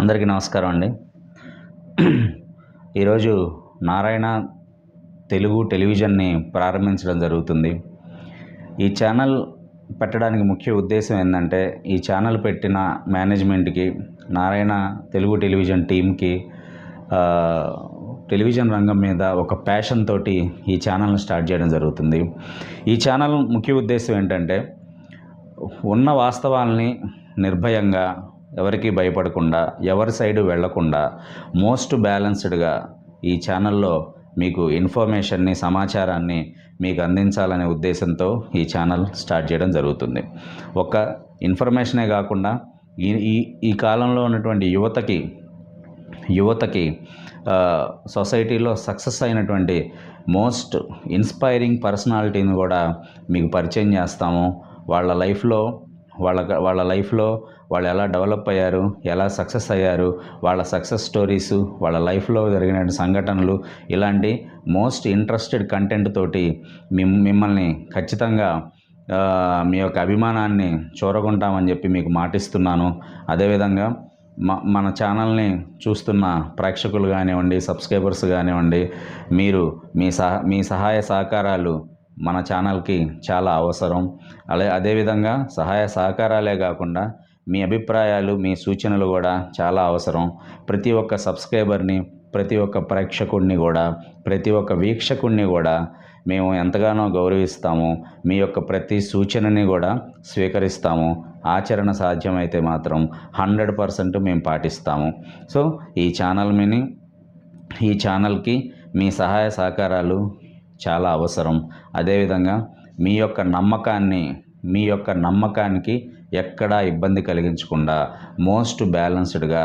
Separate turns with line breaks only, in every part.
అందరికీ నమస్కారం అండి. ఈరోజు నారాయణ తెలుగు టెలివిజన్ని ప్రారంభించడం జరుగుతుంది. ఈ ఛానల్ పెట్టడానికి ముఖ్య ఉద్దేశం ఏంటంటే ఈ ఛానల్ పెట్టిన మేనేజ్మెంట్కి నారాయణ తెలుగు టెలివిజన్ టీంకి టెలివిజన్ రంగం మీద ఒక ప్యాషన్ తోటి ఈ ఛానల్ని స్టార్ట్ చేయడం జరుగుతుంది. ఈ ఛానల్ ముఖ్య ఉద్దేశం ఏంటంటే ఉన్న వాస్తవాల్ని నిర్భయంగా ఎవరికి భయపడకుండా ఎవరి సైడు వెళ్ళకుండా మోస్ట్ బ్యాలెన్స్డ్గా ఈ ఛానల్లో మీకు ఇన్ఫర్మేషన్ని సమాచారాన్ని మీకు అందించాలనే ఉద్దేశంతో ఈ ఛానల్ స్టార్ట్ చేయడం జరుగుతుంది. ఒక ఇన్ఫర్మేషనే కాకుండా ఈ ఈ ఈ కాలంలో ఉన్నటువంటి యువతకి యువతకి సొసైటీలో సక్సెస్ అయినటువంటి మోస్ట్ ఇన్స్పైరింగ్ పర్సనాలిటీని కూడా మీకు పరిచయం చేస్తాము. వాళ్ళ లైఫ్లో వాళ్ళ వాళ్ళ లైఫ్లో వాళ్ళు ఎలా డెవలప్ అయ్యారు ఎలా సక్సెస్ అయ్యారు వాళ్ళ సక్సెస్ స్టోరీస్ వాళ్ళ లైఫ్లో జరిగిన సంఘటనలు ఇలాంటి మోస్ట్ ఇంట్రెస్టెడ్ కంటెంట్ తోటి మిమ్ మిమ్మల్ని ఖచ్చితంగా మీ యొక్క అభిమానాన్ని చూరగొంటామని చెప్పి మీకు మాటిస్తున్నాను. అదేవిధంగా మ మన ఛానల్ని చూస్తున్న ప్రేక్షకులు కానివ్వండి సబ్స్క్రైబర్స్ కానివ్వండి మీరు మీ సహ మీ సహాయ సహకారాలు మన ఛానల్కి చాలా అవసరం. అలా అదేవిధంగా సహాయ సహకారాలే కాకుండా మీ అభిప్రాయాలు మీ సూచనలు కూడా చాలా అవసరం. ప్రతి ఒక్క సబ్స్క్రైబర్ని ప్రతి ఒక్క ప్రేక్షకుడిని కూడా ప్రతి ఒక్క వీక్షకుడిని కూడా మేము ఎంతగానో గౌరవిస్తాము. మీ యొక్క ప్రతి సూచనని కూడా స్వీకరిస్తాము. ఆచరణ సాధ్యమైతే మాత్రం హండ్రెడ్ పర్సెంట్ మేము పాటిస్తాము. సో ఈ ఛానల్ మీని ఈ ఛానల్కి మీ సహాయ సహకారాలు చాలా అవసరం. అదేవిధంగా మీ యొక్క నమ్మకాన్ని మీ యొక్క నమ్మకానికి ఎక్కడా ఇబ్బంది కలిగించకుండా మోస్ట్ బ్యాలెన్స్డ్గా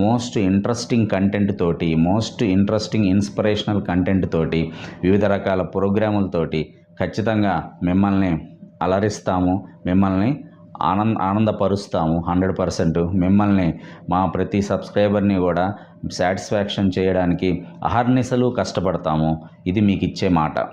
మోస్ట్ ఇంట్రెస్టింగ్ కంటెంట్ తోటి మోస్ట్ ఇంట్రెస్టింగ్ ఇన్స్పిరేషనల్ కంటెంట్ తోటి వివిధ రకాల ప్రోగ్రాములతోటి ఖచ్చితంగా మిమ్మల్ని అలరిస్తాము మిమ్మల్ని ఆనంద ఆనందపరుస్తాము హండ్రెడ్ పర్సెంట్. మిమ్మల్ని మా ప్రతి సబ్స్క్రైబర్ని కూడా సాటిస్ఫాక్షన్ చేయడానికి అహర్నిశలు కష్టపడతాము. ఇది మీకు ఇచ్చే మాట.